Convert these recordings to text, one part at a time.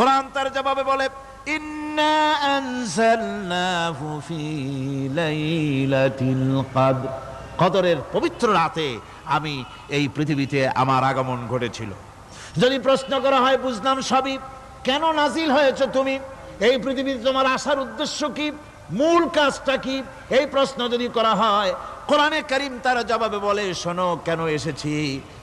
কোরআন তার জবাবে বলে, ইন্না কদরের পবিত্র রাতে আমি এই পৃথিবীতে আমার আগমন ঘটেছিল। যদি প্রশ্ন করা হয়, বুঝলাম সবই। কেন নাজিল হয়েছে তুমি? এই পৃথিবীতে তোমার আসার উদ্দেশ্য কি? মূল কাজটা কি? এই প্রশ্ন যদি করা হয়, কোরআনে করিম তার জবাবে বলে, শোনো, কেন এসেছি?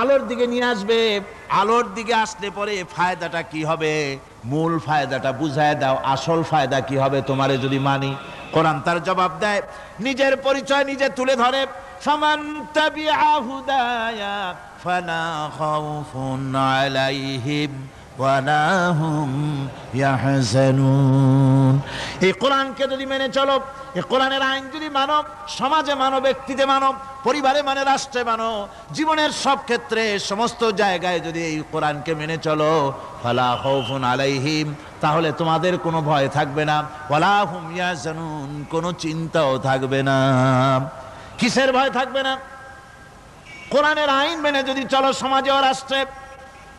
আলোর দিকে নিয়ে আসবে, আলোর দিকে আসলে পরে ফায়দাটা কি হবে? মূল ফায়দাটা বুঝায় দাও, আসল ফায়দা কি হবে তোমারে যদি মানি। কোরআন তার জবাব দেয়, নিজের পরিচয় নিজে তুলে ধরে, ফামান আহুদায়া হুদায়া ফালা খাউফুন আলাইহিম। ওয়ালা হুম ইয়াহজানুন। এই কোরআনকে যদি মেনে চলো, এই কোরআনের আইন যদি মানব সমাজে মানব ব্যক্তিতে মানব পরিবারে মানে রাষ্ট্রে মানো, জীবনের সব ক্ষেত্রে, সমস্ত জায়গায় যদি এই কোরআনকে মেনে চলো, ফালা খাউফুন আলাইহিম, তাহলে তোমাদের কোনো ভয় থাকবে না। ওয়ালা হুম ইয়াহজানুন, কোনো চিন্তাও থাকবে না। কিসের ভয় থাকবে না? কোরআনের আইন মেনে যদি চলো, সমাজে ও রাষ্ট্রে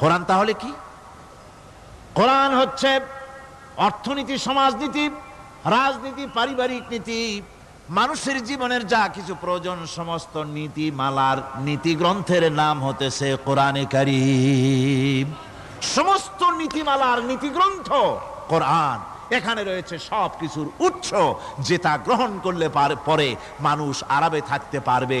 কোরআন তাহলে কি? কোরআন হচ্ছে অর্থনীতি, সমাজনীতি, রাজনীতি, পারিবারিক নীতি, মানুষের জীবনের যা কিছু প্রয়োজন, সমস্ত নীতি মালার নীতি গ্রন্থের নাম হতেছে কোরআনে কারিম। সমস্ত নীতিমালার নীতি গ্রন্থ কোরআন। এখানে রয়েছে সব কিছুর উৎস, যেটা গ্রহণ করলে পরে মানুষ আরামে থাকতে পারবে।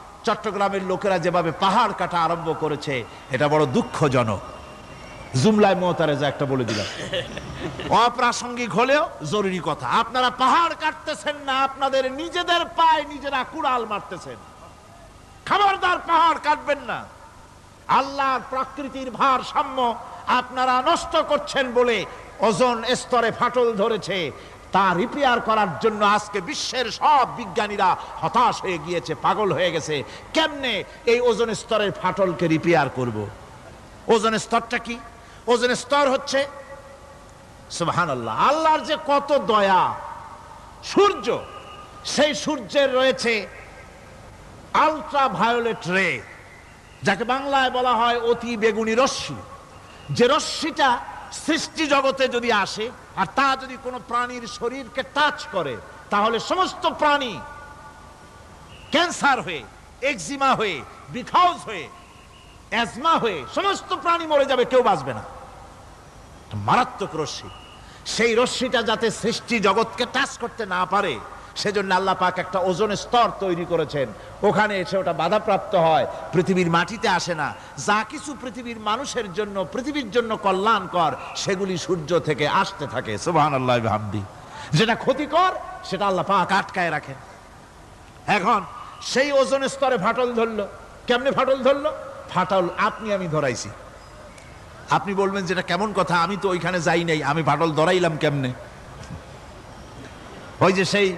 চট্টগ্রামের লোকেরা যেভাবে পাহাড় কাটা আরম্ভ করেছে, এটা বড় দুঃখজনক। জুমলায় মোহতারেজা একটা বলে দিলাম। অপ্রাসঙ্গিক হলেও জরুরি কথা। আপনারা পাহাড় কাটতেছেন না, আপনাদের নিজেদের পায়ে নিজেরা কুড়াল মারতেছেন। খবরদার পাহাড় কাটবেন না। আল্লাহর প্রকৃতির ভারসাম্য আপনারা নষ্ট করছেন বলে ওজন স্তরে ফাটল ধরেছে। তা রিপেয়ার করার জন্য আজকে বিশ্বের সব বিজ্ঞানীরা হতাশ হয়ে গিয়েছে, পাগল হয়ে গেছে। কেমনে এই ওজন স্তরের ফাটলকে রিপেয়ার করব। ওজনের স্তরটা কি? ওজনের স্তর হচ্ছে সুবহান আল্লাহ আল্লাহর যে কত দয়া, সূর্য, সেই সূর্যের রয়েছে আলট্রা ভায়োলেট রে যাকে বাংলায় বলা হয় অতি বেগুনি রশ্মি। যে রশ্মিটা সৃষ্টি জগতে যদি আসে আর তা যদি কোনো প্রাণীর শরীরকে টাচ করে, তাহলে সমস্ত প্রাণী ক্যান্সার হয়ে এক্সিমা হয়ে বিখাউজ হয়ে অ্যাজমা হয়ে, সমস্ত প্রাণী মরে যাবে, কেউ বাঁচবে না। মারাত্মক রশ্মি। সেই রশ্মিটা যাতে সৃষ্টি জগৎকে টাচ করতে না পারে সেজন্য আল্লাহ পাক একটা ওজন স্তর তৈরি করেছেন। ওখানে এসে ওটা বাধাপ্রাপ্ত হয়। পৃথিবীর মাটিতে আসে না। যা কিছু পৃথিবীর মানুষের জন্য, পৃথিবীর জন্য কল্যাণকর, সেগুলি সূর্য থেকে আসতে থাকে। সুবহান আল্লাহ যেটা ক্ষতিকর, সেটা আল্লাহ পাক আটকায় রাখেন এখন সেই ওজন স্তরে ফাটল ধরলো। কেমনে ফাটল ধরলো? ফাটল আপনি, আমি ধরাইছি। আপনি বলবেন যেটা কেমন কথা, আমি তো ওইখানে যাই নাই। আমি ফাটল ধরাইলাম কেমনে? ওই যে সেই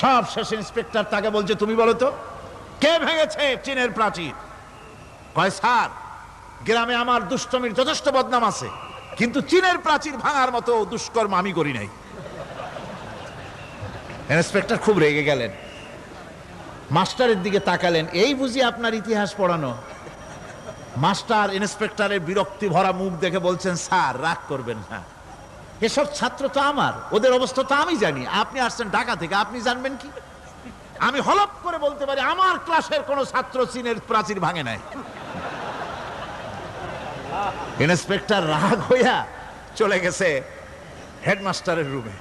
সব শেষ ইন্সপেক্টর তাকে বলছে, তুমি বলো তো, কে ভেঙেছে চীনের প্রাচীর? কয়, স্যার, গ্রামে আমার দুষ্টমির যথেষ্ট বদনাম আছে, কিন্তু চীনের প্রাচীর ভাঙার মতো দুষ্কর্ম আমি করি নাই। ইন্সপেক্টর খুব রেগে গেলেন। মাস্টারের দিকে তাকালেন, এই বুঝি আপনার ইতিহাস পড়ানো? মাস্টার ইন্সপেক্টরের বিরক্তি ভরা মুখ দেখে বলছেন, স্যার, রাগ করবেন না। এসব ছাত্র তো আমার, ওদের অবস্থা তো আমি জানি। আপনি আসছেন ঢাকা থেকে, আপনি জানবেন কি? আমি হলপ করে বলতে পারি, আমার ক্লাসের কোন ছাত্র চীনের প্রাচীর ভাঙে নাই। ইন্সপেক্টর রাগ হইয়া চলে গেছে হেডমাস্টারের রুমে।